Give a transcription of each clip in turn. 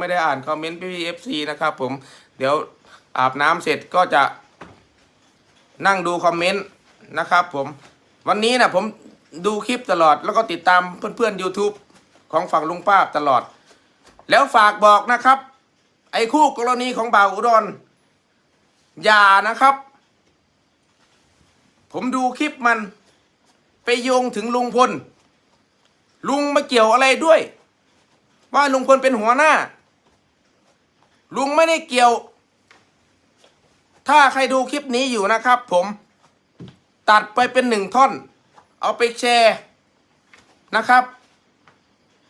ไม่ได้อ่านคอมเมนต์พี่เอฟซีนะครับผมเดี๋ยวอาบน้ำเสร็จก็จะนั่งดูคอมเมนต์นะครับผมวันนี้นะผมดูคลิปตลอดแล้วก็ติดตามเพื่อนๆ YouTube ของฝั่งลุงป้าบตลอด แล้วฝากบอกนะครับ ไอ้คู่กรณีของบ่าวอุดรอย่านะครับ ผมดูคลิปมันไปโยงถึงลุงพล ลุงมาเกี่ยวอะไรด้วย ว่าลุงพลเป็นหัวหน้า ลุงไม่ได้เกี่ยว ถ้าใครดูคลิปนี้อยู่นะครับ ผมตัดไปเป็นหนึ่งท่อน เอาไปแชร์นะครับ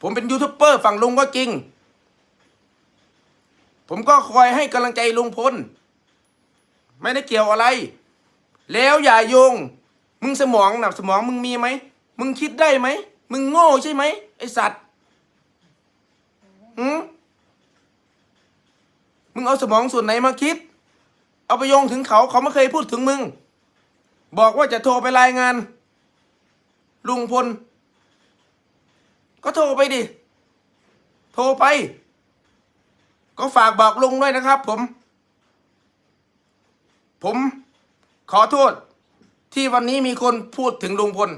ผมเป็นยูทูบเบอร์ฝั่งลุงก็จริง ผมก็คอยให้กำลังใจลุงพล ไม่ได้เกี่ยวอะไร แล้วอย่าโยง มึงสมองหนับสมองมึงมีไหม มึงคิดได้ไหม มึงโง่ใช่ไหมไอสัตว์หืม มึงเอาสมองส่วนไหนมาคิด เอาไปโยงถึงเขาเขาไม่เคยพูดถึงมึง บอกว่าจะโทรไปรายงาน ลุงพล ก็โทรไปดิ โทรไป ก็ฝากบอกลุงด้วยนะครับ ผม ผมขอโทษที่วันนี้มีคนพูดถึงลุงพล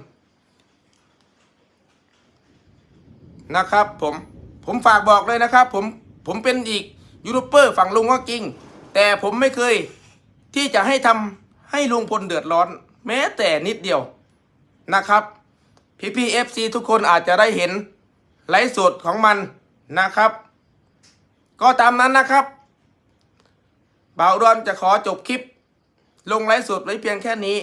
นะครับ ผมผมฝากบอกเลยนะครับ ผมผมเป็นอีก ยูทูบเบอร์ฝั่งลุงก็จริง แต่ผมไม่เคยที่จะให้ทำให้ลุงพลเดือดร้อน แม้แต่นิดเดียวนะครับพี่พีเอฟซีทุกคนอาจจะได้เห็นไลฟ์สดของมันนะครับ ก็ตามนั้นนะครับบ่าวดอนจะขอจบคลิป ลงไลฟ์สดไว้เพียงแค่นี้